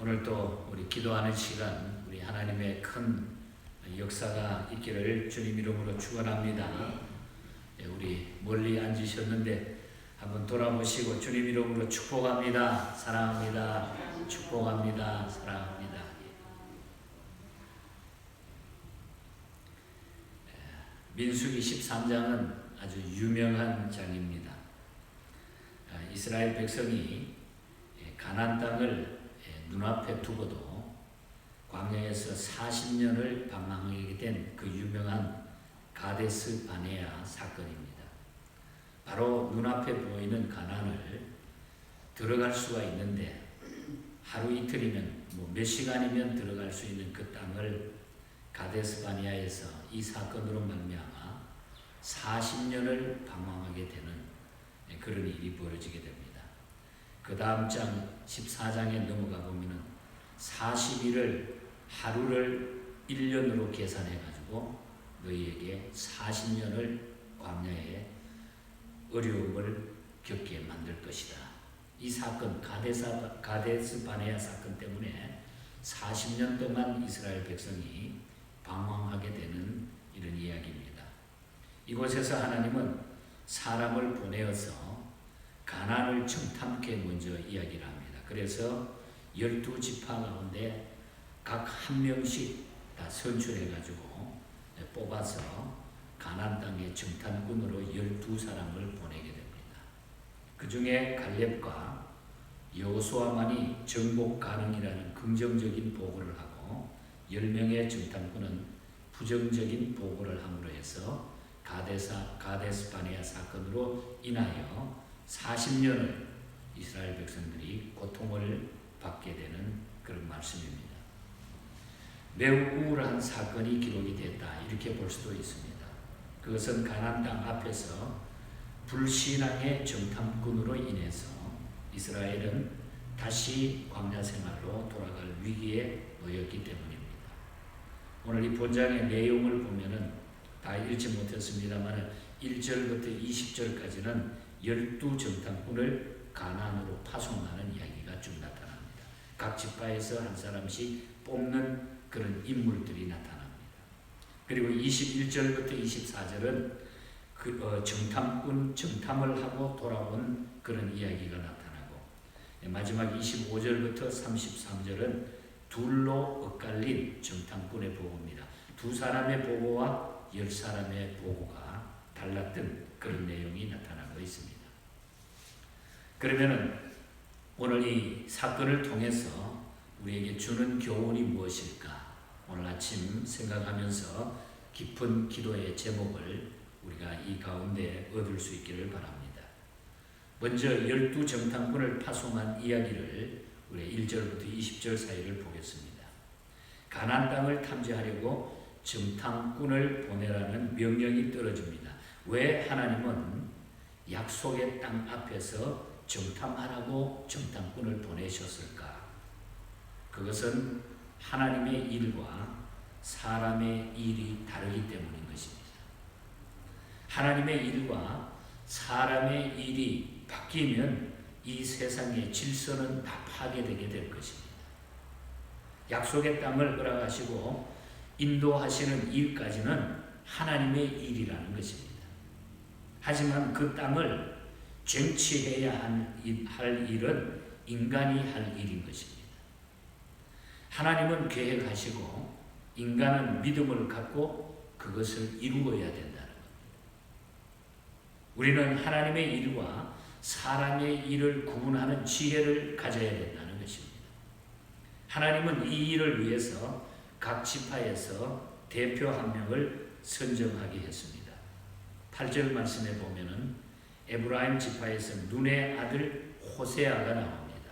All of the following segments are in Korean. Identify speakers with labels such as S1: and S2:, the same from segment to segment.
S1: 오늘 또 우리 기도하는 시간 우리 하나님의 큰 역사가 있기를 주님 이름으로 축원합니다. 예, 우리 멀리 앉으셨는데 한번 돌아보시고 주님 이름으로 축복합니다. 사랑합니다. 축복합니다. 사랑합니다. 예, 민수기 13장은 아주 유명한 장입니다. 아, 이스라엘 백성이 예, 가나안 땅을 예, 눈앞에 두고도 광야에서 40년을 방황하게 된 그 유명한 가데스 바네아 사건입니다. 바로 눈앞에 보이는 가난을 들어갈 수가 있는데 하루 이틀이면 뭐 몇 시간이면 들어갈 수 있는 그 땅을 가데스 바네아에서 이 사건으로 말미암아 40년을 방황하게 되는 그런 일이 벌어지게 됩니다. 그 다음 장 14장에 넘어가 보면은 40일을 하루를 1년으로 계산해 가지고 너희에게 40년을 광야에 어려움을 겪게 만들 것이다. 이 사건 가데사 가데스 바네아 사건 때문에 40년 동안 이스라엘 백성이 방황하게 되는 이런 이야기입니다. 이곳에서 하나님은 사람을 보내어서 가난을 정탐케 먼저 이야기를 합니다. 그래서 열두 지파 가운데 각 한 명씩 다 선출해 가지고 뽑아서 가난 땅의 정탐꾼으로 열두 사람을 보내게 됩니다. 그 중에 갈렙과 여호수아만이 정복 가능이라는 긍정적인 보고를 하고 열 명의 정탐꾼은 부정적인 보고를 함으로 해서 가데사 가데스 바네아 사건으로 인하여 40년을 이스라엘 백성들이 고통을 받게 되는 그런 말씀입니다. 매우 우울한 사건이 기록이 됐다 이렇게 볼 수도 있습니다. 그것은 가나안 땅 앞에서 불신앙의 정탐꾼으로 인해서 이스라엘은 다시 광야 생활로 돌아갈 위기에 놓였기 때문입니다. 오늘 이 본장의 내용을 보면은 다 읽지 못했습니다만 1절부터 20절까지는 열두 정탐꾼을 가난으로 파송하는 이야기가 쭉 나타납니다. 각 지파에서 한 사람씩 뽑는 그런 인물들이 나타납니다. 그리고 21절부터 24절은 그 어, 정탐꾼 정탐을 하고 돌아온 그런 이야기가 나타나고 예, 마지막 25절부터 33절은 둘로 엇갈린 정탐꾼의 보고입니다. 두 사람의 보고와 열 사람의 보고가 달랐던 그런 내용이 나타 나고 있습니다. 그러면은 오늘 이 사건을 통해서 우리에게 주는 교훈이 무엇일까? 오늘 아침 생각하면서 깊은 기도의 제목을 우리가 이 가운데 얻을 수 있기를 바랍니다. 먼저 열두 정탐꾼을 파송한 이야기를 우리 1절부터 20절 사이를 보겠습니다. 가난 땅을 탐지하려고 정탐꾼을 보내라는 명령이 떨어집니다. 왜 하나님은 약속의 땅 앞에서 정탐하라고 정탐꾼을 보내셨을까? 그것은 하나님의 일과 사람의 일이 다르기 때문인 것입니다. 하나님의 일과 사람의 일이 바뀌면 이 세상의 질서는 다 파괴되게 될 것입니다. 약속의 땅을 허락하시고 인도하시는 일까지는 하나님의 일이라는 것입니다. 하지만 그 땅을 쟁취해야 할 일은 인간이 할 일인 것입니다. 하나님은 계획하시고 인간은 믿음을 갖고 그것을 이루어야 된다는 것. 우리는 하나님의 일과 사람의 일을 구분하는 지혜를 가져야 된다는 것입니다. 하나님은 이 일을 위해서 각 지파에서 대표 한 명을 선정하게 했습니다. 8절 말씀에 보면은 에브라임 지파에서 눈의 아들 호세아가 나옵니다.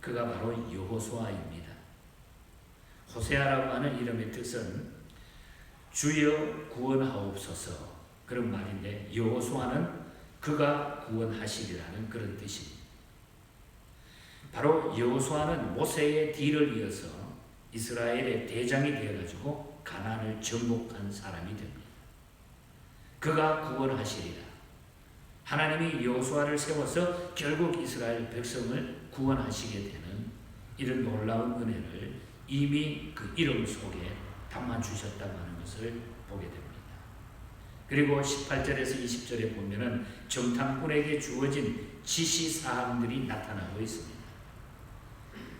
S1: 그가 바로 여호수아입니다. 호세아라고 하는 이름의 뜻은 주여 구원하옵소서 그런 말인데 여호수아는 그가 구원하시리라는 그런 뜻입니다. 바로 여호수아는 모세의 뒤를 이어서 이스라엘의 대장이 되어 가지고 가난을 정복한 사람이 됩니다. 그가 구원하시리라. 하나님이 여호수아를 세워서 결국 이스라엘 백성을 구원하시게 되는 이런 놀라운 은혜를 이미 그 이름 속에 담아 주셨다고 하는 것을 보게 됩니다. 그리고 18절에서 20절에 보면은 정탐꾼에게 주어진 지시 사항들이 나타나고 있습니다.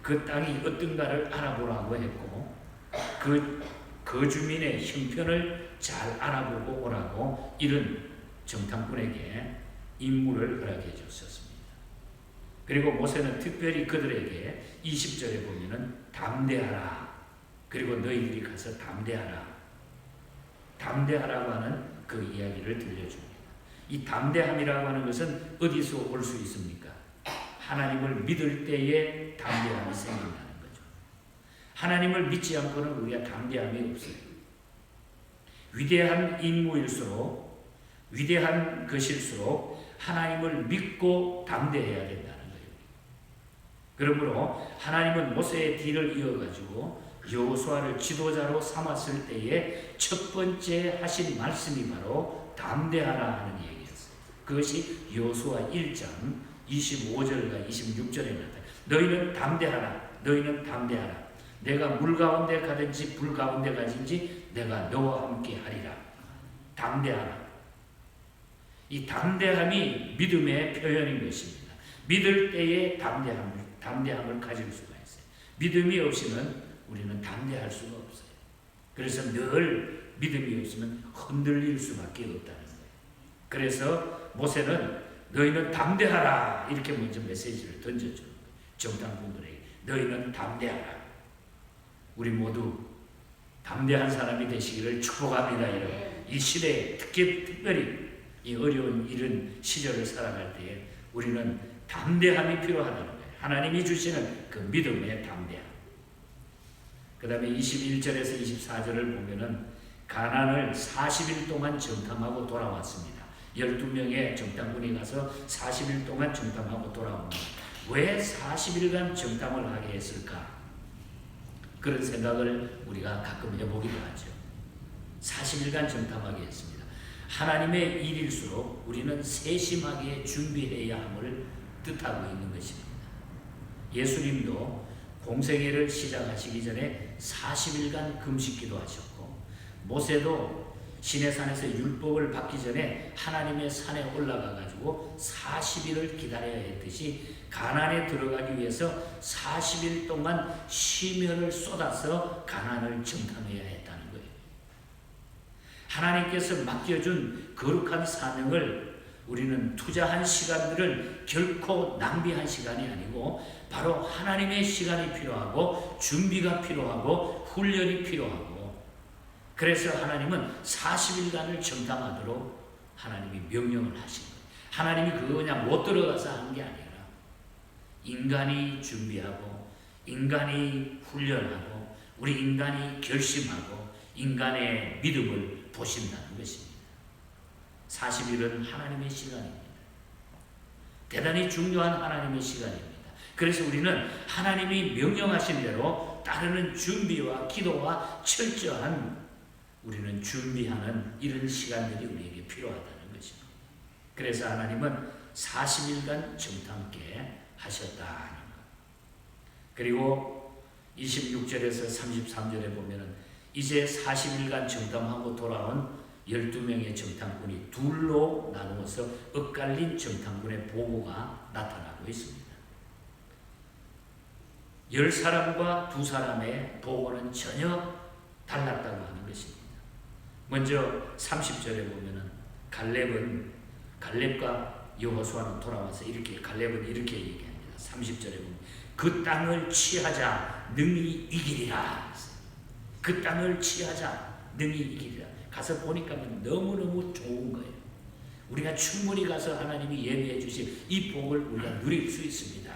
S1: 그 땅이 어떤가를 알아보라고 했고 그 거주민의 형편을 잘 알아보고 오라고 이런 정탐꾼에게 임무를 허락해 주셨습니다. 그리고 모세는 특별히 그들에게 20절에 보면은 담대하라. 그리고 너희들이 가서 담대하라. 담대하라고 하는 그 이야기를 들려줍니다. 이 담대함이라고 하는 것은 어디서 올 수 있습니까? 하나님을 믿을 때에 담대함이 생긴다는 거죠. 하나님을 믿지 않고는 우리가 담대함이 없어요. 위대한 임무일수록 위대한 것일수록 하나님을 믿고 담대해야 된다는 거예요. 그러므로 하나님은 모세의 뒤를 이어가지고 여호수아를 지도자로 삼았을 때에 첫 번째 하신 말씀이 바로 담대하라 하는 얘기였어요. 그것이 여호수아 1장 25절과 26절에 나타나. 너희는 담대하라. 너희는 담대하라. 내가 물 가운데 가든지 불 가운데 가든지 내가 너와 함께 하리라. 담대하라. 이 담대함이 믿음의 표현인 것입니다. 믿을 때에 담대함을, 담대함을 가질 수가 있어요. 믿음이 없이는 우리는 담대할 수가 없어요. 그래서 늘 믿음이 없으면 흔들릴 수밖에 없다는 거예요. 그래서 모세는 너희는 담대하라 이렇게 먼저 메시지를 던져주는 거예요. 정탐꾼들에게 너희는 담대하라. 우리 모두 담대한 사람이 되시기를 축복합니다. 여러분. 이 시대에 특히 특별히 이 어려운 이런 시절을 살아갈 때에 우리는 담대함이 필요하다는 거예요. 하나님이 주시는 그 믿음의 담대함. 그 다음에 21절에서 24절을 보면은 가난을 40일 동안 정탐하고 돌아왔습니다. 12명의 정탐꾼이 가서 40일 동안 정탐하고 돌아옵니다. 왜 40일간 정탐을 하게 했을까? 그런 생각을 우리가 가끔 해보기도 하죠. 40일간 정탐하게 했습니다. 하나님의 일일수록 우리는 세심하게 준비해야 함을 뜻하고 있는 것입니다. 예수님도 공생애를 시작하시기 전에 40일간 금식기도 하셨고 모세도 시내산에서 율법을 받기 전에 하나님의 산에 올라가 가지고 40일을 기다려야 했듯이 가난에 들어가기 위해서 40일 동안 심혈을 쏟아서 가난을 정탐해야 했다는 거예요. 하나님께서 맡겨준 거룩한 사명을 우리는 투자한 시간들을 결코 낭비한 시간이 아니고 바로 하나님의 시간이 필요하고 준비가 필요하고 훈련이 필요하고 그래서 하나님은 40일간을 정탐하도록 하나님이 명령을 하신 거예요. 하나님이 그거 그냥 못 들어가서 한 게 아니라 인간이 준비하고 인간이 훈련하고 우리 인간이 결심하고 인간의 믿음을 보신다는 것입니다. 40일은 하나님의 시간입니다. 대단히 중요한 하나님의 시간입니다. 그래서 우리는 하나님이 명령하신 대로 따르는 준비와 기도와 철저한 우리는 준비하는 이런 시간들이 우리에게 필요하다는 것입니다. 그래서 하나님은 40일간 정탐께 하셨다. 그리고 26절에서 33절에 보면은 이제 40일간 정탐하고 돌아온 12명의 정탐꾼이 둘로 나누어서 엇갈린 정탐꾼의 보고가 나타나고 있습니다. 열 사람과 두 사람의 보고는 전혀 달랐다고 하는 것입니다. 먼저 30절에 보면은 갈렙은 갈렙과 여호수아는 돌아와서 이렇게 갈렙은 이렇게 얘기합니다. 30절에 보면 그 땅을 취하자 능히 이기리라. 그 땅을 취하자 능히 이기리라. 가서 보니까 너무너무 좋은 거예요. 우리가 충분히 가서 하나님이 예비해 주신 이 복을 우리가 누릴 수 있습니다.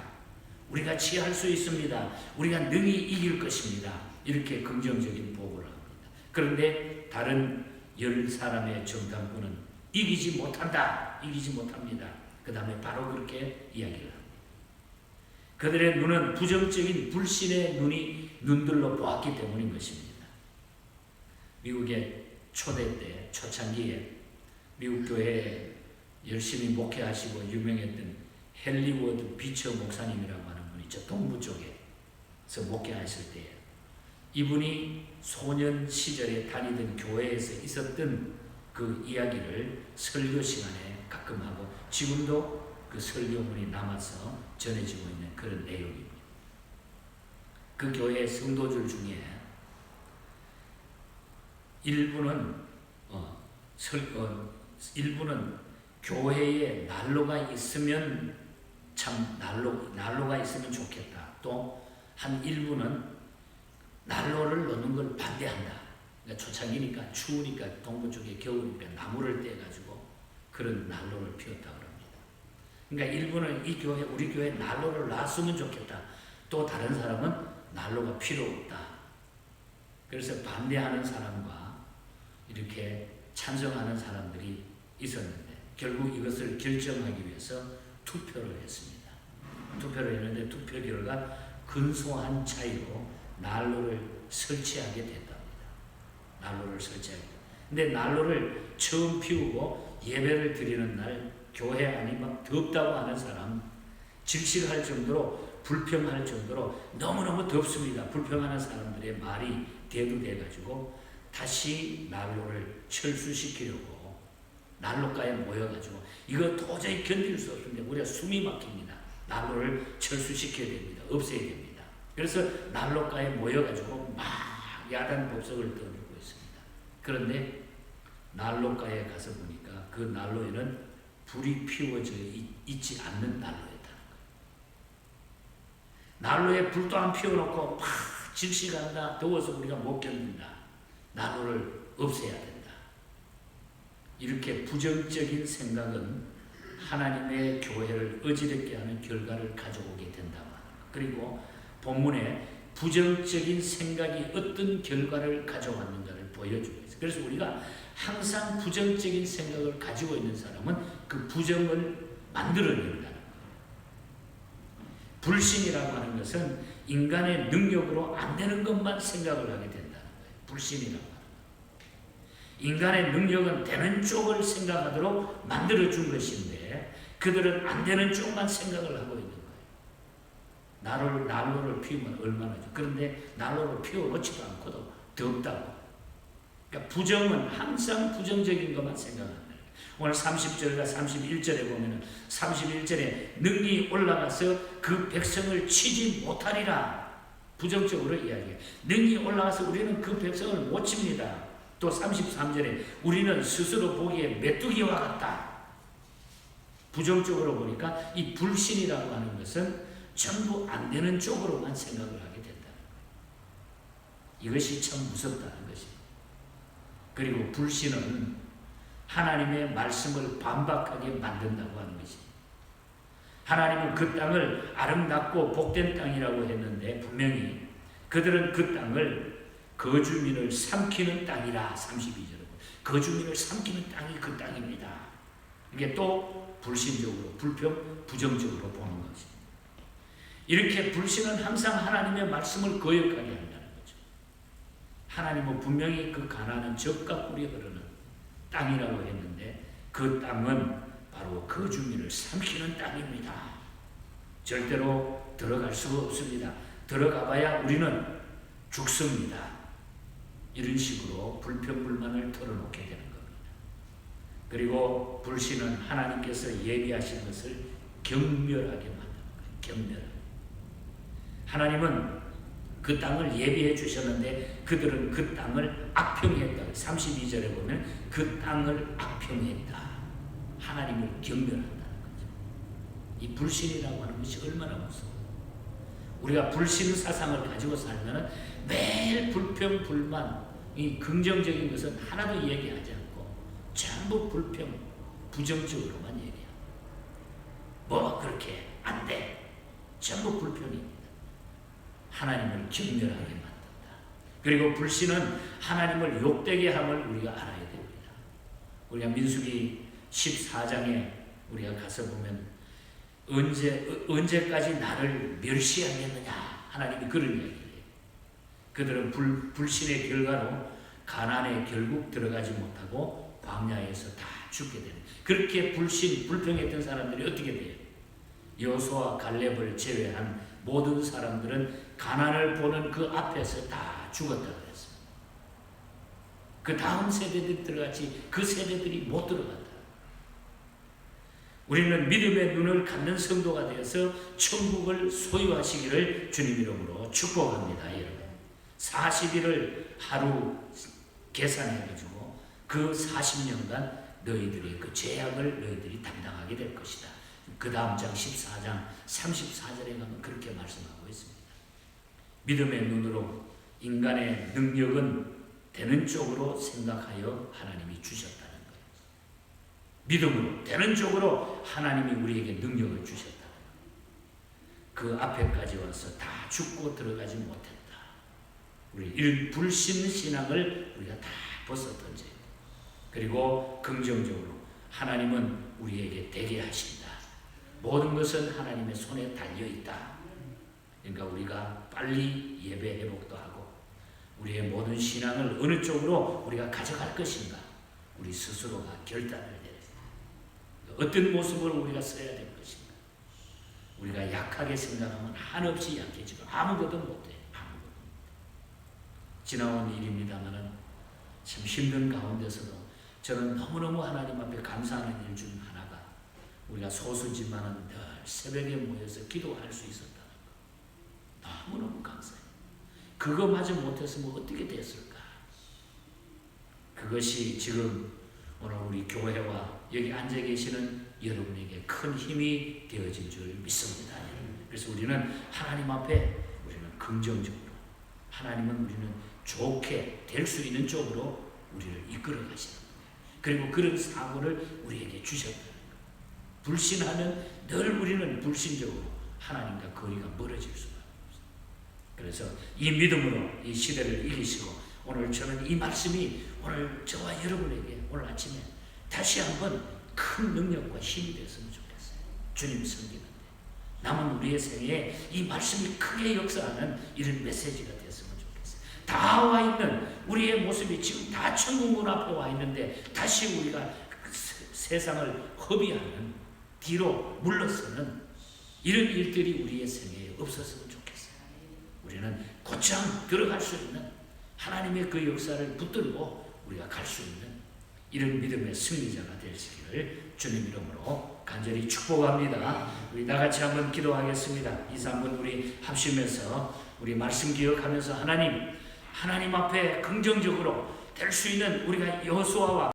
S1: 우리가 취할 수 있습니다. 우리가 능히 이길 것입니다. 이렇게 긍정적인 복을 합니다. 그런데 다른 열 사람의 정탐꾼은 이기지 못한다. 이기지 못합니다. 그 다음에 바로 그렇게 이야기를 합니다. 그들의 눈은 부정적인 불신의 눈이 눈들로 보았기 때문인 것입니다. 미국의 초대 때 초창기에 미국 교회에 열심히 목회하시고 유명했던 헨리워드 비처 목사님이라고 하는 분이 있죠. 동부 쪽에 목회하실 때에 이분이 소년 시절에 다니던 교회에서 있었던 그 이야기를 설교 시간에 가끔 하고 지금도 그 설교문이 남아서 전해지고 있는 그런 내용입니다. 그 교회 성도들 중에 일부는 어, 설, 어, 일부는 교회에 난로가 있으면 참 난로 난로가 있으면 좋겠다. 또 한 일부는 난로를 넣는 걸 반대한다. 그러니까 초창기니까 추우니까 동부 쪽에 겨울이니까 나무를 떼 가지고 그런 난로를 피웠다 그러니까 일부는 이 교회 우리 교회 난로를 놨으면 좋겠다. 또 다른 사람은 난로가 필요 없다. 그래서 반대하는 사람과 이렇게 찬성하는 사람들이 있었는데 결국 이것을 결정하기 위해서 투표를 했습니다. 투표를 했는데 투표 결과 근소한 차이로 난로를 설치하게 됐답니다. 난로를 설치하게. 근데 난로를 처음 피우고 예배를 드리는 날 교회 안이 막 덥다고 하는 사람 질식할 정도로 불평할 정도로 너무너무 덥습니다. 불평하는 사람들의 말이 대두돼가지고 다시 난로를 철수시키려고 난로가에 모여가지고 이거 도저히 견딜 수 없는데 우리가 숨이 막힙니다. 난로를 철수시켜야 됩니다. 없애야 됩니다. 그래서 난로가에 모여가지고 막 야단 법석을 떠들고 있습니다. 그런데 난로가에 가서 보니까 그 난로에는 불이 피워져 있, 지 않는 난로였다는 거예요. 난로에 불도 안 피워놓고 막 질식한다. 더워서 우리가 못 견딘다. 난로를 없애야 된다. 이렇게 부정적인 생각은 하나님의 교회를 어지럽게 하는 결과를 가져오게 된다. 그리고 본문에 부정적인 생각이 어떤 결과를 가져왔는가를 있어요. 그래서 우리가 항상 부정적인 생각을 가지고 있는 사람은 그 부정을 만들어낸다는 거예요. 불신이라고 하는 것은 인간의 능력으로 안 되는 것만 생각을 하게 된다는 거예요. 불신이라고 하는 거예요. 인간의 능력은 되는 쪽을 생각하도록 만들어준 것인데 그들은 안 되는 쪽만 생각을 하고 있는 거예요. 난로를, 난로를 피우면 얼마나 좋 그런데 난로를 피워놓지도 않고도 덥다고. 그러니까 부정은 항상 부정적인 것만 생각한다. 오늘 30절과 31절에 보면은 31절에 능이 올라가서 그 백성을 치지 못하리라. 부정적으로 이야기해. 능이 올라가서 우리는 그 백성을 못 칩니다. 또 33절에 우리는 스스로 보기에 메뚜기와 같다. 부정적으로 보니까 이 불신이라고 하는 것은 전부 안 되는 쪽으로만 생각을 하게 된다는 거예요. 이것이 참 무섭다는 것입니다. 그리고 불신은 하나님의 말씀을 반박하게 만든다고 하는 것입니다. 하나님은 그 땅을 아름답고 복된 땅이라고 했는데 분명히 그들은 그 땅을 거주민을 삼키는 땅이라 32절에 거주민을 삼키는 땅이 그 땅입니다. 이게 또 불신적으로 불평 부정적으로 보는 것입니다. 이렇게 불신은 항상 하나님의 말씀을 거역하게 거죠. 하나님은 분명히 그 가나는 적과 꿀이 흐르는 땅이라고 했는데 그 땅은 바로 거주민을 삼키는 땅입니다. 절대로 들어갈 수가 없습니다. 들어가 봐야 우리는 죽습니다. 이런 식으로 불평불만을 털어놓게 되는 겁니다. 그리고 불신은 하나님께서 예비하신 것을 경멸하게 만드는 거예요. 경멸. 하나님은 그 땅을 예비해 주셨는데 그들은 그 땅을 악평했다. 32절에 보면 그 땅을 악평했다. 하나님을 경멸한다는 거죠. 이 불신이라고 하는 것이 얼마나 무서워. 우리가 불신 사상을 가지고 살면 매일 불평, 불만, 이 긍정적인 것은 하나도 얘기하지 않고 전부 불평, 부정적으로만 얘기해요. 뭐 그렇게 안 돼. 전부 불평입니다. 하나님을 경멸하게 만든다. 그리고 불신은 하나님을 욕되게 함을 우리가 알아야 됩니다. 우리가 민수기 14장에 우리가 가서 보면 언제 언제까지 나를 멸시하겠느냐 하나님이 그런 이야기예요. 그들은 불, 불신의 결과로 가난에 결국 들어가지 못하고 광야에서 다 죽게 되는. 그렇게 불신 불평했던 사람들이 어떻게 돼요? 여호수아 갈렙을 제외한 모든 사람들은 가난을 보는 그 앞에서 다 죽었다 그랬습니다. 그 다음 세대들이 들어갔지 그 세대들이 못 들어갔다. 우리는 믿음의 눈을 갖는 성도가 되어서 천국을 소유하시기를 주님 이름으로 축복합니다, 여러분. 40일을 하루 계산해가지고 그 40년간 너희들의 그 죄악을 너희들이 담당하게 될 것이다. 그 다음 장 14장 34절에 가면 그렇게 말씀하고 있습니다. 믿음의 눈으로 인간의 능력은 되는 쪽으로 생각하여 하나님이 주셨다는 거예요. 믿음으로 되는 쪽으로 하나님이 우리에게 능력을 거예요. 그 앞에까지 와서 다 죽고 들어가지 못했다. 우리 일 불신 신앙을 우리가 다 벗어 던져야 돼. 그리고 긍정적으로 하나님은 우리에게 되게 하신다. 모든 것은 하나님의 손에 달려 있다. 그러니까 우리가 빨리 예배 회복도 하고 우리의 모든 신앙을 어느 쪽으로 우리가 가져갈 것인가 우리 스스로가 결단을 돼. 어떤 모습으로 우리가 써야 될 것인가. 우리가 약하게 생각하면 한없이 약해지고 아무것도 못해. 아무것도. 지나온 일입니다만은 참 힘든 가운데서도 저는 너무너무 하나님 앞에 감사하는 일 중 하나가 우리가 소수지만은 늘 새벽에 모여서 기도할 수 있었다는 거. 너무너무 감사해요. 그거마저 못했으면 어떻게 됐을까? 그것이 지금 오늘 우리 교회와 여기 앉아 계시는 여러분에게 큰 힘이 되어진 줄 믿습니다. 그래서 우리는 하나님 앞에 우리는 긍정적으로 하나님은 우리는 좋게 될 수 있는 쪽으로 우리를 이끌어 가시는 거예요. 그리고 그런 사고를 우리에게 주셨다는 거예요. 불신하면 늘 우리는 불신적으로 하나님과 거리가 멀어질 없어요. 그래서 이 믿음으로 이 시대를 이기시고 오늘 저는 이 말씀이 오늘 저와 여러분에게 오늘 아침에 다시 한번 큰 능력과 힘이 됐으면 좋겠어요. 주님 섬기는데 남은 우리의 생애에 이 말씀이 크게 역사하는 이런 메시지가 됐으면 좋겠어요. 다 와 있는 우리의 모습이 지금 다 천국 문 앞에 와 있는데 다시 우리가 그 세- 세상을 허비하는 뒤로 물러서는 이런 일들이 우리의 생애에 없었으면. 우리는 곧장 들어갈 수 있는 하나님의 그 역사를 붙들고 우리가 갈 수 있는 이런 믿음의 승리자가 되시기를 주님 이름으로 간절히 축복합니다. 우리 다 같이 한번 기도하겠습니다. 이사 한번 우리 합심해서 우리 말씀 기억하면서 하나님 하나님 앞에 긍정적으로 될 수 있는 우리가 여호수아와